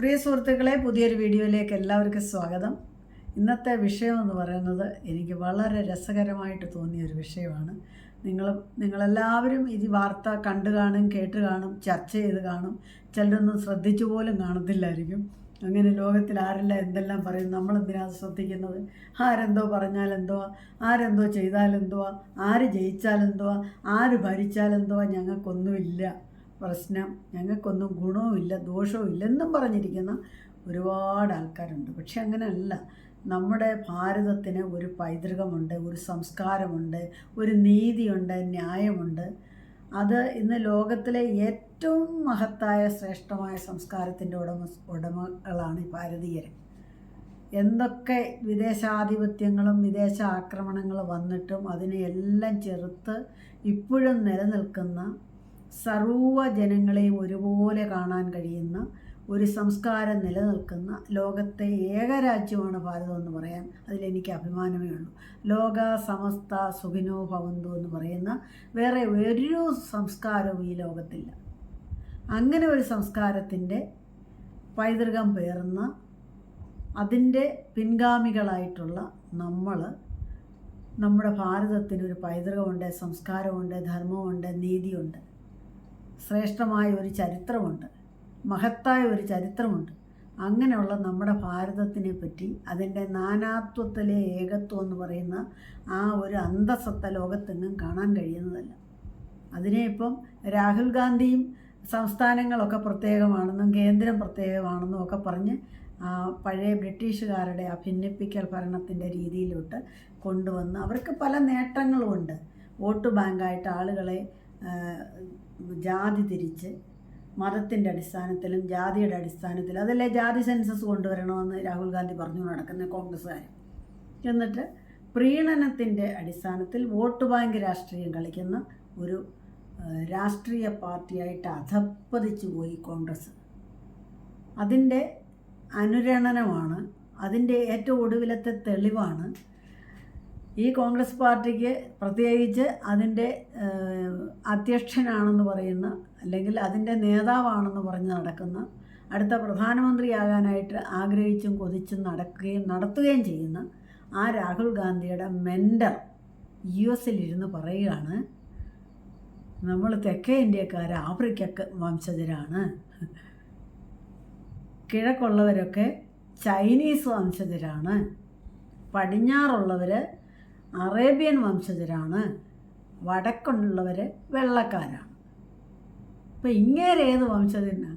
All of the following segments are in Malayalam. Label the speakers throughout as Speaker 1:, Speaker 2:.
Speaker 1: പ്രിയ സുഹൃത്തുക്കളെ പുതിയൊരു വീഡിയോയിലേക്ക് എല്ലാവർക്കും സ്വാഗതം. ഇന്നത്തെ വിഷയം എന്ന് പറയുന്നത് എനിക്ക് വളരെ രസകരമായിട്ട് തോന്നിയ ഒരു വിഷയമാണ്. നിങ്ങൾ നിങ്ങളെല്ലാവരും ഈ വാർത്ത കണ്ടു കാണും കേട്ട് കാണും ചർച്ച ചെയ്ത് കാണും. ചിലരൊന്നും ശ്രദ്ധിച്ചു പോലും കാണത്തില്ലായിരിക്കും. അങ്ങനെ ലോകത്തിൽ ആരെല്ലാം എന്തെല്ലാം പറയും നമ്മളെന്തിനാ അത് ശ്രദ്ധിക്കുന്നത്? ആരെന്തോ പറഞ്ഞാൽ പറഞ്ഞാലെന്തോ ആരെന്തോ ചെയ്താലെന്തോ ആര് ജയിച്ചാലെന്തോ ആര് ഭരിച്ചാലെന്തോ ഞങ്ങൾക്കൊന്നുമില്ല. പ്രശ്നം. ഞങ്ങൾക്കൊന്നും ഗുണവുമില്ല ദോഷവും ഇല്ലെന്നും പറഞ്ഞിരിക്കുന്ന ഒരുപാട് ആൾക്കാരുണ്ട്. പക്ഷെ അങ്ങനെയല്ല നമ്മുടെ ഭാരതത്തിന് ഒരു പൈതൃകമുണ്ട് ഒരു സംസ്കാരമുണ്ട് ഒരു നീതിയുണ്ട് ന്യായമുണ്ട്. അത് ഇന്ന് ലോകത്തിലെ ഏറ്റവും മഹത്തായ ശ്രേഷ്ഠമായ സംസ്കാരത്തിന്റെ ഉടമ ഉടമകളാണ് ഈ ഭാരതീയർ. എന്തൊക്കെ വിദേശാധിപത്യങ്ങളും വിദേശ ആക്രമണങ്ങളും വന്നിട്ടും അതിനെയെല്ലാം ചെറുത്ത് ഇപ്പോഴും നിലനിൽക്കുന്ന സർവ ജനങ്ങളെയും ഒരുപോലെ കാണാൻ കഴിയുന്ന ഒരു സംസ്കാരം നിലനിൽക്കുന്ന ലോകത്തെ ഏക രാജ്യമാണ് ഭാരതം എന്ന് പറയാൻ അതിലെനിക്ക് അഭിമാനമേ ഉള്ളൂ. ലോക സമസ്ത സുഖിനോ ഭവന്തു എന്ന് പറയുന്ന വേറെ ഒരു സംസ്കാരവും ഈ ലോകത്തില്ല. അങ്ങനെ ഒരു സംസ്കാരത്തിന്റെ പൈതൃകം പേർന്ന അതിന്റെ പിൻഗാമികളായിട്ടുള്ള നമ്മൾ നമ്മുടെ ഭാരതത്തിനൊരു പൈതൃകമുണ്ട് സംസ്കാരമുണ്ട് ധർമ്മമുണ്ട് നീതിയുണ്ട്. ശ്രേഷ്ഠമായ ഒരു ചരിത്രമുണ്ട്. മഹത്തായ ഒരു ചരിത്രമുണ്ട്. അങ്ങനെയുള്ള നമ്മുടെ ഭാരതത്തിനെ പറ്റി അതിന്റെ നാനാത്വത്തിലെ ഏകത്വം എന്ന് പറയുന്ന ആ ഒരു അന്തസത്ത ലോകത്തെങ്ങും കാണാൻ കഴിയുന്നതല്ല. അതിനെ ഇപ്പം രാഹുൽ ഗാന്ധിയും സംസ്ഥാനങ്ങളൊക്കെ പ്രത്യേകമാണെന്നും കേന്ദ്രം പ്രത്യേകമാണെന്നും ഒക്കെ പറഞ്ഞ് പഴയ ബ്രിട്ടീഷുകാരുടെ ആ ഭിന്നിപ്പിക്കൽ ഭരണത്തിന്റെ രീതിയിലോട്ട് കൊണ്ടുവന്ന് അവർക്ക് പല നേട്ടങ്ങളുമുണ്ട്. വോട്ട് ബാങ്കായിട്ട് ആളുകളെ ജാതി തിരിച്ച് മതത്തിന്റെ അടിസ്ഥാനത്തിലും ജാതിയുടെ അടിസ്ഥാനത്തിലും അതല്ലേ ജാതി സെൻസസ് കൊണ്ടുവരണമെന്ന് രാഹുൽ ഗാന്ധി പറഞ്ഞു നടക്കുന്ന കോൺഗ്രസ്സുകാർ. എന്നിട്ട് പ്രീണനത്തിന്റെ അടിസ്ഥാനത്തിൽ വോട്ട് ബാങ്ക് രാഷ്ട്രീയം കളിക്കുന്ന ഒരു രാഷ്ട്രീയ പാർട്ടിയായിട്ട് അധപ്പതിച്ചു പോയി കോൺഗ്രസ് അതിന്റെ അനുരണനമാണ് അതിന്റെ ഏറ്റവും ഒടുവിലത്തെ തെളിവാണ് ഈ കോൺഗ്രസ് പാർട്ടിക്ക് പ്രത്യേകിച്ച് അതിന്റെ അധ്യക്ഷനാണെന്ന് പറയുന്ന അല്ലെങ്കിൽ അതിന്റെ നേതാവാണെന്ന് പറഞ്ഞ് നടക്കുന്ന അടുത്ത പ്രധാനമന്ത്രിയാകാനായിട്ട് ആഗ്രഹിച്ചും കൊതിച്ചും നടക്കുകയും നടത്തുകയും ചെയ്യുന്ന ആ രാഹുൽ ഗാന്ധിയുടെ മെൻഡർ യു എസിലിരുന്ന് പറയുകയാണ് നമ്മൾ തെക്കേ ഇന്ത്യക്കാർ ആഫ്രിക്ക വംശജരാണ്. കിഴക്കുള്ളവരൊക്കെ ചൈനീസ് വംശജരാണ്. പടിഞ്ഞാറുള്ളവർ അറേബ്യൻ വംശജരാണ്. വടക്കുള്ളവർ വെള്ളക്കാരാണ്. അപ്പോൾ ഇങ്ങേരെ ഏത് വംശജനാണ്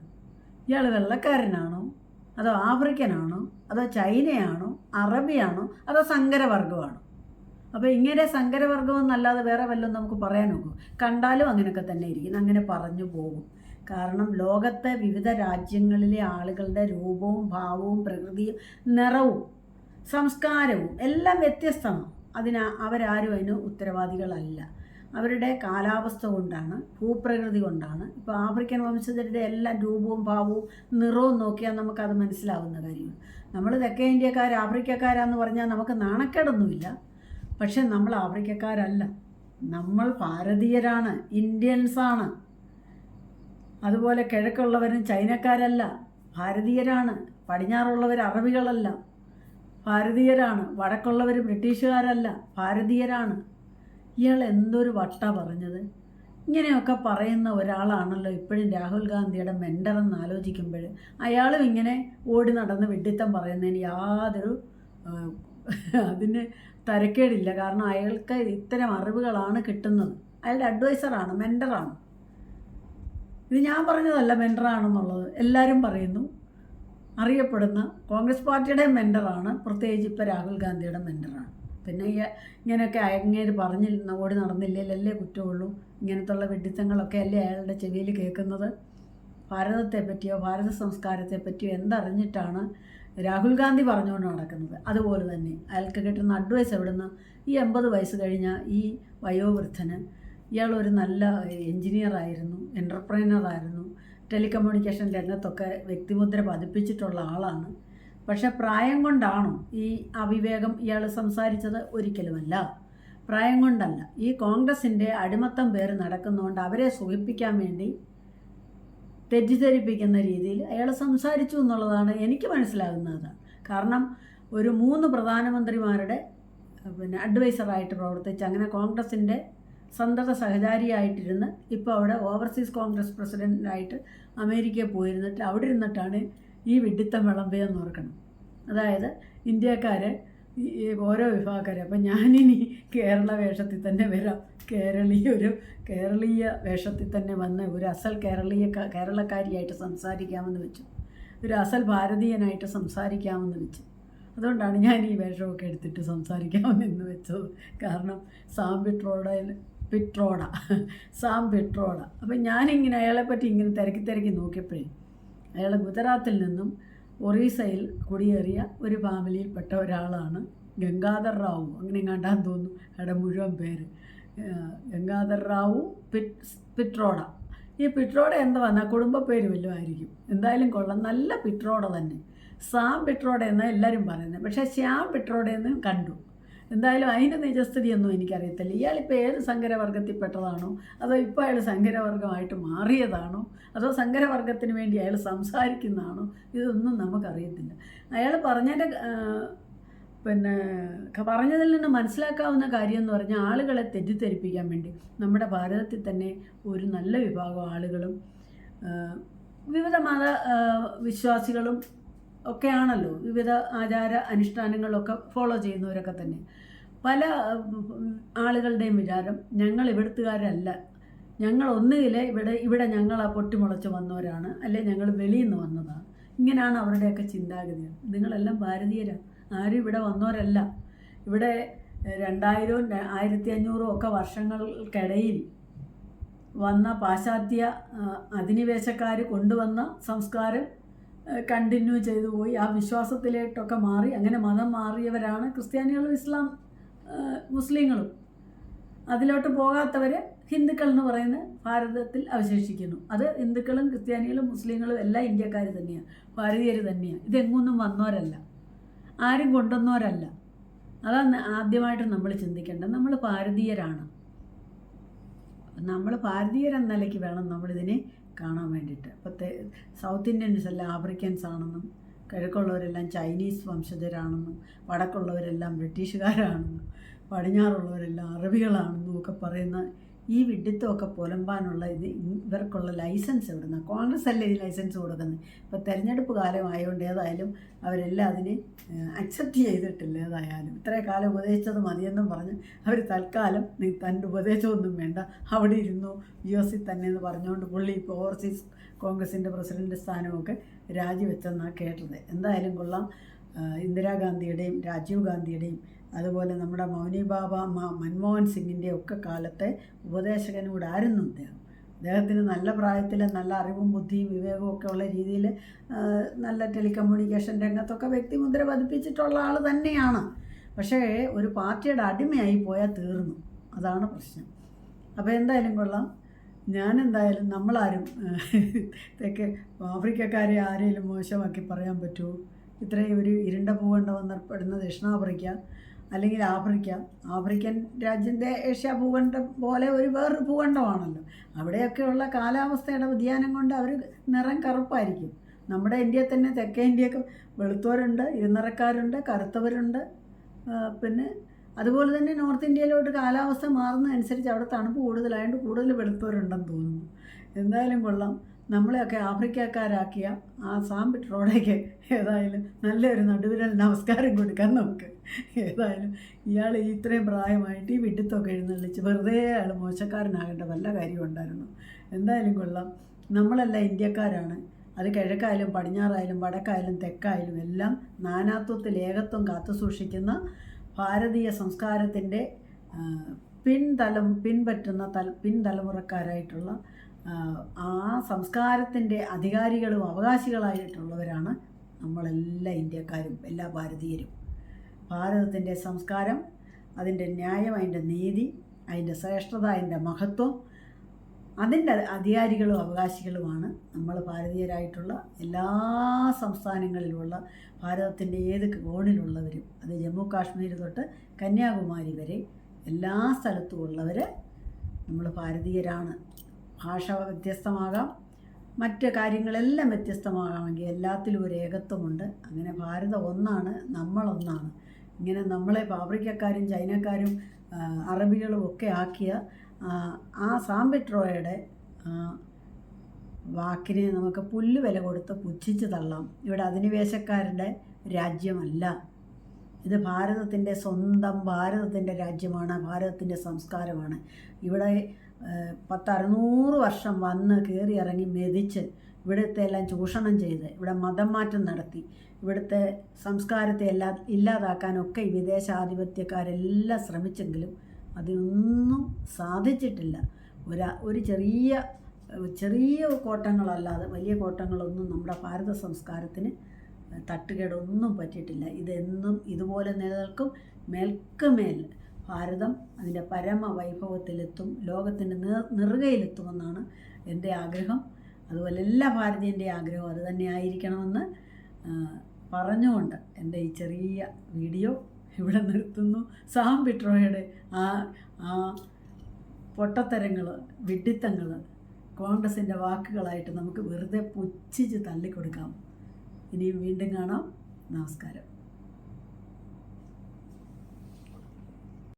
Speaker 1: ഇയാൾ വെള്ളക്കാരനാണോ? അതോ ആഫ്രിക്കനാണോ? അതോ ചൈനയാണോ? അറബിയാണോ? അതോ സങ്കരവർഗമാണോ അപ്പോൾ ഇങ്ങനെ സങ്കരവർഗം എന്നല്ലാതെ വേറെ വല്ലതും നമുക്ക് പറയാൻ കണ്ടാലും അങ്ങനെയൊക്കെ തന്നെ ഇരിക്കുന്നു അങ്ങനെ പറഞ്ഞു പോകും. കാരണം ലോകത്തെ വിവിധ രാജ്യങ്ങളിലെ ആളുകളുടെ രൂപവും ഭാവവും പ്രകൃതിയും നിറവും സംസ്കാരവും എല്ലാം വ്യത്യസ്തമാണ്. അതിന് അവരാരും അതിന് ഉത്തരവാദികളല്ല. അവരുടെ കാലാവസ്ഥ കൊണ്ടാണ് ഭൂപ്രകൃതി കൊണ്ടാണ്. ഇപ്പോൾ ആഫ്രിക്കൻ വംശജരുടെ എല്ലാ രൂപവും ഭാവവും നിറവും നോക്കിയാൽ നമുക്കത് മനസ്സിലാവുന്ന കാര്യമാണ്. നമ്മൾ തെക്കേ ഇന്ത്യക്കാർ ആഫ്രിക്കക്കാരാന്ന് പറഞ്ഞാൽ നമുക്ക് നാണക്കേടൊന്നുമില്ല. പക്ഷെ നമ്മൾ ആഫ്രിക്കക്കാരല്ല. നമ്മൾ ഭാരതീയരാണ് ഇന്ത്യൻസാണ്. അതുപോലെ കിഴക്കുള്ളവരും ചൈനക്കാരല്ല. ഭാരതീയരാണ് പടിഞ്ഞാറുള്ളവർ അറബികളല്ല. ഭാരതീയരാണ്. വടക്കുള്ളവർ ബ്രിട്ടീഷുകാരല്ല ഭാരതീയരാണ്. ഇയാൾ എന്തൊരു വട്ട പറഞ്ഞത്? ഇങ്ങനെയൊക്കെ പറയുന്ന ഒരാളാണല്ലോ ഇപ്പോഴും രാഹുൽ ഗാന്ധിയുടെ മെന്ററെന്ന് ആലോചിക്കുമ്പോൾ അയാളും ഇങ്ങനെ ഓടി നടന്ന് വിഡിത്തം പറയുന്നതിന് യാതൊരു അതിന് തരക്കേടില്ല. കാരണം അയാൾക്ക് ഇത്തരം അറിവുകളാണ് കിട്ടുന്നത്. അയാളുടെ അഡ്വൈസറാണ് മെന്ററാണ് ഇത് ഞാൻ പറഞ്ഞതല്ല മെന്ററാണെന്നുള്ളത് എല്ലാവരും പറയുന്നു. അറിയപ്പെടുന്ന കോൺഗ്രസ് പാർട്ടിയുടെ മെന്ററാണ് പ്രത്യേകിച്ച് ഇപ്പോൾ രാഹുൽ ഗാന്ധിയുടെ മെന്ററാണ് പിന്നെ ഇങ്ങനെയൊക്കെ അങ്ങേര് പറഞ്ഞിരുന്ന ഓടി നടന്നില്ലല്ലേ കുറ്റമുള്ളൂ ഇങ്ങനത്തുള്ള വെഡിത്തങ്ങളൊക്കെ അല്ലേ അയാളുടെ ചെവിയിൽ കേൾക്കുന്നത്? ഭാരതത്തെ പറ്റിയോ ഭാരത സംസ്കാരത്തെ പറ്റിയോ എന്തറിഞ്ഞിട്ടാണ് രാഹുൽ ഗാന്ധി പറഞ്ഞുകൊണ്ട് നടക്കുന്നത്? അതുപോലെ തന്നെ അയാൾക്ക് കിട്ടുന്ന അഡ്വൈസ് എവിടുന്ന്? ഈ എൺപത് വയസ്സ് കഴിഞ്ഞ ഈ വയോവൃദ്ധന് ഇയാൾ ഒരു നല്ല എൻജിനീയർ ആയിരുന്നു ആയിരുന്നു. ടെലികമ്മ്യൂണിക്കേഷൻ രംഗത്തൊക്കെ വ്യക്തിമുദ്ര പതിപ്പിച്ചിട്ടുള്ള ആളാണ്. പക്ഷെ പ്രായം കൊണ്ടാണോ ഈ അവിവേകം ഇയാൾ സംസാരിച്ചത്? ഒരിക്കലുമല്ല. പ്രായം കൊണ്ടല്ല. ഈ കോൺഗ്രസിന്റെ അടിമത്തം പേര് നടക്കുന്നതുകൊണ്ട് അവരെ സുഖിപ്പിക്കാൻ വേണ്ടി തെറ്റിദ്ധരിപ്പിക്കുന്ന രീതിയിൽ അയാൾ സംസാരിച്ചു എന്നുള്ളതാണ് എനിക്ക് മനസ്സിലാകുന്നത്. കാരണം ഒരു മൂന്ന് പ്രധാനമന്ത്രിമാരുടെ പിന്നെ അഡ്വൈസറായിട്ട് പ്രവർത്തിച്ച് അങ്ങനെ കോൺഗ്രസിന്റെ സന്തത സഹചാരിയായിട്ടിരുന്ന് ഇപ്പോൾ അവിടെ ഓവർസീസ് കോൺഗ്രസ് പ്രസിഡന്റായിട്ട് അമേരിക്കയിൽ പോയിരുന്നിട്ട് അവിടെ ഇരുന്നിട്ടാണ് ഈ വിഡിത്തം വിളമ്പയെന്ന് ഓർക്കണം. അതായത് ഇന്ത്യക്കാരെ ഓരോ വിഭാഗക്കാരെ അപ്പം ഞാനിനി കേരള വേഷത്തിൽ തന്നെ വരാം. കേരളീയ ഒരു കേരളീയ വേഷത്തിൽ തന്നെ വന്ന് ഒരു അസൽ കേരളീയ കേരളക്കാരിയായിട്ട് സംസാരിക്കാമെന്ന് വെച്ചു. ഒരു അസൽ ഭാരതീയനായിട്ട് സംസാരിക്കാമെന്ന് വെച്ചു. അതുകൊണ്ടാണ് ഞാൻ ഈ വേഷമൊക്കെ എടുത്തിട്ട് സംസാരിക്കാമെന്ന് വെച്ചത്. കാരണം സാം പിട്രോഡയിൽ പിട്രോഡ സാം പിട്രോഡ അപ്പം ഞാനിങ്ങനെ അയാളെപ്പറ്റി ഇങ്ങനെ തിരക്കി തിരക്കി നോക്കിയപ്പോഴേ അയാൾ ഗുജറാത്തിൽ നിന്നും ഒറീസയിൽ കുടിയേറിയ ഒരു ഫാമിലിയിൽപ്പെട്ട ഒരാളാണ് ഗംഗാധർ റാവു. അങ്ങനെ കണ്ടാൻ തോന്നുന്നു അയാളുടെ മുഴുവൻ പേര്. ഗംഗാധർ റാവു പിട്രോഡ ഈ പിട്രോഡ എന്താ വന്നാൽ കുടുംബ പേര് വല്ലതായിരിക്കും എന്തായാലും കൊള്ളാം നല്ല പിട്രോഡ തന്നെ. സാം പിട്രോഡ എന്നാണ് എല്ലാവരും പറയുന്നത്. പക്ഷേ ശ്യാം പിട്രോഡ എന്ന് കണ്ടു. എന്തായാലും അതിന്റെ നിജസ്ഥിതിയൊന്നും എനിക്കറിയത്തില്ല. ഇയാളിപ്പോൾ ഏത് സങ്കരവർഗത്തിൽപ്പെട്ടതാണോ? അതോ ഇപ്പോൾ അയാൾ സങ്കരവർഗമായിട്ട് മാറിയതാണോ? അതോ സങ്കരവർഗത്തിന് വേണ്ടി അയാൾ സംസാരിക്കുന്നതാണോ? ഇതൊന്നും നമുക്കറിയത്തില്ല. അയാൾ പറഞ്ഞതിന്റെ പിന്നെ പറഞ്ഞതിൽ നിന്ന് മനസ്സിലാക്കാവുന്ന കാര്യം എന്ന് പറഞ്ഞാൽ ആളുകളെ തെറ്റിദ്ധരിപ്പിക്കാൻ വേണ്ടി. നമ്മുടെ ഭാരതത്തിൽ തന്നെ ഒരു നല്ല വിഭാഗം ആളുകളും വിവിധ മത വിശ്വാസികളും ഒക്കെയാണല്ലോ വിവിധ ആചാര അനുഷ്ഠാനങ്ങളൊക്കെ ഫോളോ ചെയ്യുന്നവരൊക്കെ തന്നെ. പല ആളുകളുടെയും വിചാരം ഞങ്ങൾ ഇവിടുത്തുകാരല്ല. ഞങ്ങൾ ഒന്നുകിൽ ഇവിടെ ഇവിടെ ഞങ്ങൾ ആ പൊട്ടിമുളച്ച് വന്നവരാണ് അല്ലെ ഞങ്ങൾ വെളിയിൽ നിന്ന് വന്നതാണ് ഇങ്ങനെയാണ് അവരുടെയൊക്കെ ചിന്താഗതി. നിങ്ങളെല്ലാം ഭാരതീയരാണ് ആരും ഇവിടെ വന്നവരല്ല. ഇവിടെ രണ്ടായിരവും ആയിരത്തി അഞ്ഞൂറും ഒക്കെ വർഷങ്ങൾക്കിടയിൽ വന്ന പാശ്ചാത്യ അധിനിവേശക്കാർ കൊണ്ടുവന്ന സംസ്കാരം കണ്ടിന്യൂ ചെയ്തു പോയി ആ വിശ്വാസത്തിലേട്ടൊക്കെ മാറി അങ്ങനെ മതം മാറിയവരാണ് ക്രിസ്ത്യാനികളും ഇസ്ലാം. മുസ്ലിങ്ങളും അതിലോട്ട് പോകാത്തവർ ഹിന്ദുക്കൾ എന്ന് പറയുന്ന ഭാരതത്തിൽ അവശേഷിക്കുന്നു. അത് ഹിന്ദുക്കളും ക്രിസ്ത്യാനികളും മുസ്ലിങ്ങളും എല്ലാം ഇന്ത്യക്കാർ തന്നെയാണ് ഭാരതീയർ തന്നെയാണ് ഇതെങ്ങൊന്നും വന്നവരല്ല. ആരും കൊണ്ടുവന്നവരല്ല. അതാണ് ആദ്യമായിട്ട് നമ്മൾ ചിന്തിക്കേണ്ടത്. നമ്മൾ ഭാരതീയരാണ്. നമ്മൾ ഭാരതീയരെന്ന നിലയ്ക്ക് വേണം നമ്മളിതിനെ കാണാൻ വേണ്ടിയിട്ട്. ഇപ്പോൾ സൗത്ത് ഇന്ത്യൻസ് അല്ല ആഫ്രിക്കൻസ് ആണെന്നും കിഴക്കുള്ളവരെല്ലാം ചൈനീസ് വംശജരാണെന്നും വടക്കുള്ളവരെല്ലാം ബ്രിട്ടീഷുകാരാണെന്നും പടിഞ്ഞാറുള്ളവരെല്ലാം അറബികളാണെന്നും ഒക്കെ പറയുന്ന ഈ വിഡിത്തമൊക്കെ പുലമ്പാനുള്ള ഇത് ഇവർക്കുള്ള ലൈസൻസ് എവിടുന്ന? കോൺഗ്രസ് അല്ലേ ഈ ലൈസൻസ് കൊടുക്കുന്നത്? ഇപ്പോൾ തെരഞ്ഞെടുപ്പ് കാലം ആയതുകൊണ്ട് ഏതായാലും അവരെല്ലാം അതിനെ അക്സെപ്റ്റ് ചെയ്തിട്ടില്ല ഏതായാലും. ഇത്രേ കാലം ഉപദേശിച്ചത് മതിയെന്നും പറഞ്ഞ് അവർ തൽക്കാലം നീ തന്റെ ഉപദേശമൊന്നും വേണ്ട. അവിടെ ഇരുന്നു യു എസിൽ തന്നെ എന്ന് പറഞ്ഞുകൊണ്ട് പുള്ളി ഇപ്പോൾ ഓവർസീസ് കോൺഗ്രസിന്റെ പ്രസിഡന്റ് സ്ഥാനമൊക്കെ രാജിവെച്ചെന്നാണ് കേട്ടത്. എന്തായാലും കൊള്ളാം. ഇന്ദിരാഗാന്ധിയുടെയും രാജീവ് ഗാന്ധിയുടെയും അതുപോലെ നമ്മുടെ മൗനി ബാബ മൻമോഹൻ സിംഗിന്റെ ഒക്കെ കാലത്തെ ഉപദേശകനൂടെ ആയിരുന്നു അദ്ദേഹം. അദ്ദേഹത്തിന് നല്ല പ്രായത്തിൽ നല്ല അറിവും ബുദ്ധിയും വിവേകവും ഒക്കെ ഉള്ള രീതിയിൽ നല്ല ടെലികമ്മ്യൂണിക്കേഷൻ രംഗത്തൊക്കെ വ്യക്തിമുദ്ര പതിപ്പിച്ചിട്ടുള്ള ആൾ തന്നെയാണ്. പക്ഷേ ഒരു പാർട്ടിയുടെ അടിമയായി പോയാൽ തീർന്നു. അതാണ് പ്രശ്നം. അപ്പോൾ എന്തായാലും കൊള്ളാം. ഞാൻ എന്തായാലും നമ്മളാരും തെക്ക് ആഫ്രിക്കക്കാരെ ആരെങ്കിലും മോശമാക്കി പറയാൻ പറ്റുമോ? ഇത്രയും ഒരു ഇരുണ്ട ഭൂഖണ്ഡം ദക്ഷിണാഫ്രിക്ക. അല്ലെങ്കിൽ ആഫ്രിക്ക. ആഫ്രിക്കൻ രാജ്യത്തെ ഏഷ്യ ഭൂഖണ്ഡം പോലെ ഒരു വേറൊരു ഭൂഖണ്ഡമാണല്ലോ. അവിടെയൊക്കെയുള്ള കാലാവസ്ഥയുടെ വ്യതിയാനം കൊണ്ട് അവർ നിറം കറുപ്പായിരിക്കും. നമ്മുടെ ഇന്ത്യയിൽ തന്നെ തെക്കേ ഇന്ത്യയൊക്കെ വെളുത്തവരുണ്ട് ഇരുനിറക്കാരുണ്ട് കറുത്തവരുണ്ട്. പിന്നെ അതുപോലെ തന്നെ നോർത്ത് ഇന്ത്യയിലോട്ട് കാലാവസ്ഥ മാറുന്നതനുസരിച്ച് അവിടെ തണുപ്പ് കൂടുതലായതുകൊണ്ട് കൂടുതൽ വെളുത്തവരുണ്ടെന്ന് തോന്നുന്നു. എന്തായാലും കൊള്ളാം. നമ്മളെയൊക്കെ ആഫ്രിക്കക്കാരാക്കിയ ആ സാമ്പിട്ട് റോഡേക്ക് ഏതായാലും നല്ലൊരു നടുവിരൽ നമസ്കാരം കൊടുക്കാൻ നമുക്ക്. ഏതായാലും ഇയാൾ ഇത്രയും പ്രായമായിട്ട് ഈ വിഡിത്തൊക്കെ എഴുന്നള്ളിച്ച് വെറുതെ അയാൾ മോശക്കാരനാകേണ്ട വല്ല കാര്യം ഉണ്ടായിരുന്നു. എന്തായാലും കൊള്ളാം. നമ്മളെല്ലാം ഇന്ത്യക്കാരാണ്. അത് കിഴക്കായാലും പടിഞ്ഞാറായാലും വടക്കായാലും തെക്കായാലും എല്ലാം നാനാത്വത്തിൽ ഏകത്വം കാത്തു സൂക്ഷിക്കുന്ന ഭാരതീയ സംസ്കാരത്തിന്റെ പിൻതലം പിൻപറ്റുന്ന തല പിൻതലമുറക്കാരായിട്ടുള്ള ആ സംസ്കാരത്തിന്റെ അധികാരികളും അവകാശികളായിട്ടുള്ളവരാണ് നമ്മളെല്ലാ ഇന്ത്യക്കാരും എല്ലാ ഭാരതീയരും. ഭാരതത്തിന്റെ സംസ്കാരം അതിന്റെ ന്യായം അതിന്റെ നീതി അതിന്റെ ശ്രേഷ്ഠത അതിന്റെ മഹത്വം അതിന്റെ അധികാരികളും അവകാശികളുമാണ് നമ്മൾ ഭാരതീയരായിട്ടുള്ള എല്ലാ സംസ്ഥാനങ്ങളിലുമുള്ള ഭാരതത്തിന്റെ ഏത് കോണിലുള്ളവരും. അത് ജമ്മു കാശ്മീർ തൊട്ട് കന്യാകുമാരി വരെ എല്ലാ സ്ഥലത്തും ഉള്ളവർ നമ്മൾ ഭാരതീയരാണ്. ഭാഷ വ്യത്യസ്തമാകാം. മറ്റ് കാര്യങ്ങളെല്ലാം വ്യത്യസ്തമാകാമെങ്കിൽ എല്ലാത്തിലും ഒരു ഏകത്വമുണ്ട്. അങ്ങനെ ഭാരതം ഒന്നാണ് നമ്മളൊന്നാണ്. ഇങ്ങനെ നമ്മളെ ആഫ്രിക്കക്കാരും ചൈനക്കാരും അറബികളും ഒക്കെ ആക്കിയ ആ, സാമ്പിട്രോയുടെ വാക്കിനെ നമുക്ക് പുല്ല് വില കൊടുത്ത് പുച്ഛിച്ച് തള്ളാം. ഇവിടെ അധിനിവേശക്കാരുടെ രാജ്യമല്ല. ഇത് ഭാരതത്തിന്റെ സ്വന്തം ഭാരതത്തിന്റെ രാജ്യമാണ് ഭാരതത്തിന്റെ സംസ്കാരമാണ്. ഇവിടെ പത്തറുന്നൂറ് വർഷം വന്ന് കയറി ഇറങ്ങി മെതിച്ച് ഇവിടുത്തെ എല്ലാം ചൂഷണം ചെയ്ത് ഇവിടെ മതം മാറ്റം നടത്തി ഇവിടുത്തെ സംസ്കാരത്തെ എല്ലാ ഇല്ലാതാക്കാനൊക്കെ ഈ വിദേശാധിപത്യക്കാരെല്ലാം ശ്രമിച്ചെങ്കിലും അതിനൊന്നും സാധിച്ചിട്ടില്ല. ഒരു ഒരു ചെറിയ ചെറിയ കോട്ടങ്ങളല്ലാതെ വലിയ കോട്ടങ്ങളൊന്നും നമ്മുടെ ഭാരത സംസ്കാരത്തിന് തട്ടുകേടൊന്നും പറ്റിയിട്ടില്ല. ഇതെന്നും ഇതുപോലെ നിലനിൽക്കും. മേൽക്കുമേൽ ഭാരതം അതിന്റെ പരമവൈഭവത്തിലെത്തും ലോകത്തിന്റെ നെറുകയിലെത്തുമെന്നാണ് എന്റെ ആഗ്രഹം. അതുപോലെ എല്ലാ ഭാരതീയന്റെ ആഗ്രഹവും അത് തന്നെ ആയിരിക്കണമെന്ന് പറഞ്ഞുകൊണ്ട് എന്റെ ഈ ചെറിയ വീഡിയോ ഇവിടെ നിർത്തുന്നു. സാം പിട്രോയുടെ ആ ആ പൊട്ടത്തരങ്ങൾ വിഡിത്തങ്ങൾ കോൺഗ്രസിന്റെ വാക്കുകളായിട്ട് നമുക്ക് വെറുതെ പുച്ഛിച്ച് തള്ളിക്കൊടുക്കാം. ഇനിയും വീണ്ടും കാണാം. നമസ്കാരം.